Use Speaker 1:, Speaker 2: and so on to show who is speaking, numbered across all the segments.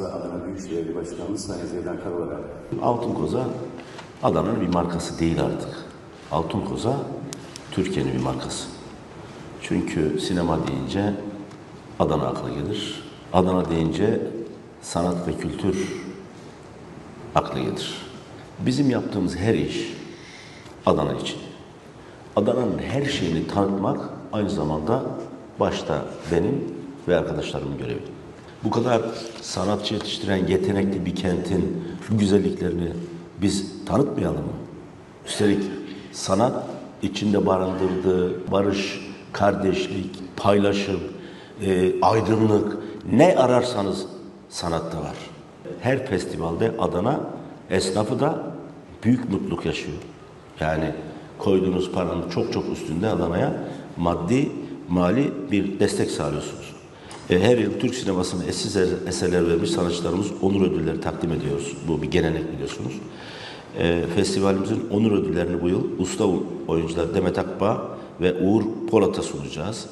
Speaker 1: Adana Büyükşehir Başkanımız Sayın Zeydan Karalar.
Speaker 2: Altın Koza Adana'nın bir markası değil artık. Altın Koza Türkiye'nin bir markası. Çünkü sinema deyince Adana akla gelir. Adana deyince sanat ve kültür akla gelir. Bizim yaptığımız her iş Adana için. Adana'nın her şeyini tanıtmak aynı zamanda başta benim ve arkadaşlarımın görevi. Bu kadar sanatçı yetiştiren yetenekli bir kentin güzelliklerini biz tanıtmayalım mı? Üstelik sanat içinde barındırdığı barış, kardeşlik, paylaşım, e, aydınlık ne ararsanız sanatta var. Her festivalde Adana esnafı da büyük mutluluk yaşıyor. Yani koyduğunuz paranın çok çok üstünde Adana'ya maddi, mali bir destek sağlıyorsunuz. E, Her yıl Türk sinemasına eşsiz eserler vermiş sanatçılarımız onur ödülleri takdim ediyoruz. Bu bir gelenek biliyorsunuz. E, Festivalimizin onur ödüllerini bu yıl usta oyuncular Demet Akbağ ve Uğur Polat'a sunacağız.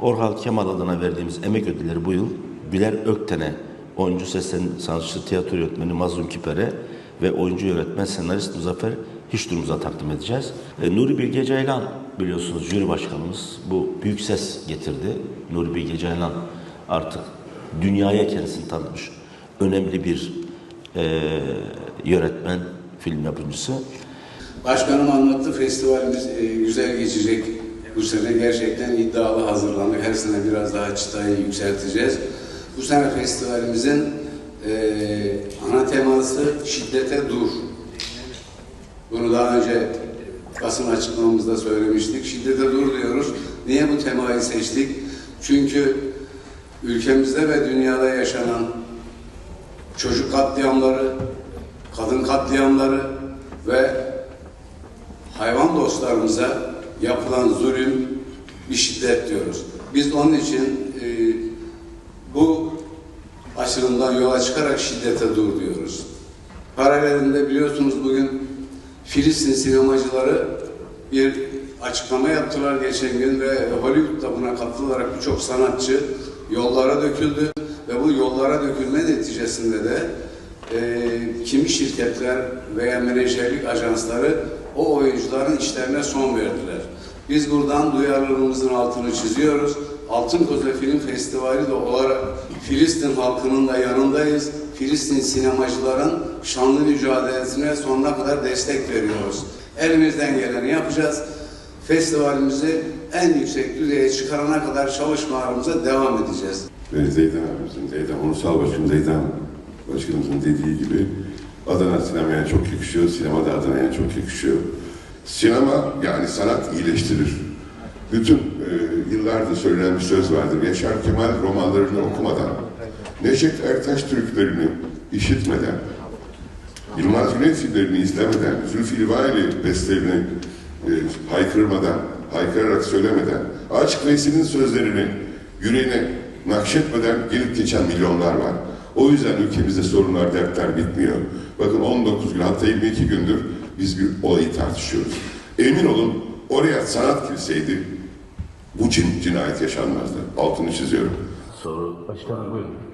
Speaker 2: Orhal Kemal adına verdiğimiz emek ödülleri bu yıl Güler Ökten'e, oyuncu seslen sanatçı tiyatro yönetmeni Mazlum Kiper'e ve oyuncu yönetmen senarist Muzaffer Hiçdurumuz'a takdim edeceğiz. E, Nuri Bilge Ceylan biliyorsunuz jüri başkanımız bu büyük ses getirdi. Nuri Bilge Ceylan artık dünyaya kendisini tanıtmış önemli bir e, yönetmen, film yapımcısı.
Speaker 3: Başkanım anlattı, festivalimiz e, güzel geçecek. Bu sene gerçekten iddialı hazırlandık. Her sene biraz daha çıtayı yükselteceğiz. Bu sene festivalimizin e, ana teması şiddete dur. Bunu daha önce basın açıklamamızda söylemiştik. Şiddete dur diyoruz. Niye bu temayı seçtik? Çünkü ülkemizde ve dünyada yaşanan çocuk katliamları, kadın katliamları ve hayvan dostlarımıza yapılan zulüm bir şiddet diyoruz. Biz onun için e, bu açılımdan yola çıkarak şiddete dur diyoruz. Paralelinde biliyorsunuz bugün Filistin sinemacıları bir açıklama yaptılar geçen gün ve Hollywood'da buna katılarak birçok sanatçı yollara döküldü ve bu yollara dökülme neticesinde de e, kimi şirketler veya menajerlik ajansları o oyuncuların işlerine son verdiler. Biz buradan duyarlılığımızın altını çiziyoruz. Altın Koza Film Festivali de olarak Filistin halkının da yanındayız. Filistin sinemacıların şanlı mücadelesine sonuna kadar destek veriyoruz. Elimizden geleni yapacağız. Festivalimizi en yüksek düzeye çıkarana kadar çalışmalarımıza devam edeceğiz.
Speaker 4: Ve Zeydan abimizin, Zeydan, Ulusal Başkanım Zeydan Başkanımızın dediği gibi Adana sinemaya çok yakışıyor, sinema da Adana'ya çok yakışıyor. Sinema yani sanat iyileştirir. Bütün e, yıllardır söylenen bir söz vardır. Yaşar Kemal romanlarını okumadan, Neşet Ertaş türkülerini işitmeden, Yılmaz Güney filmlerini izlemeden, Zülfü Livaneli bestelerini e, haykırmadan, haykırarak söylemeden, Açık Veysel'in sözlerini yüreğine nakşetmeden gelip geçen milyonlar var. O yüzden ülkemizde sorunlar, dertler bitmiyor. Bakın 19 gün, hatta 22 gündür biz bir olayı tartışıyoruz. Emin olun oraya sanat girseydi bu cin, cinayet yaşanmazdı. Altını çiziyorum.
Speaker 2: Soru
Speaker 5: Başkanım buyurun.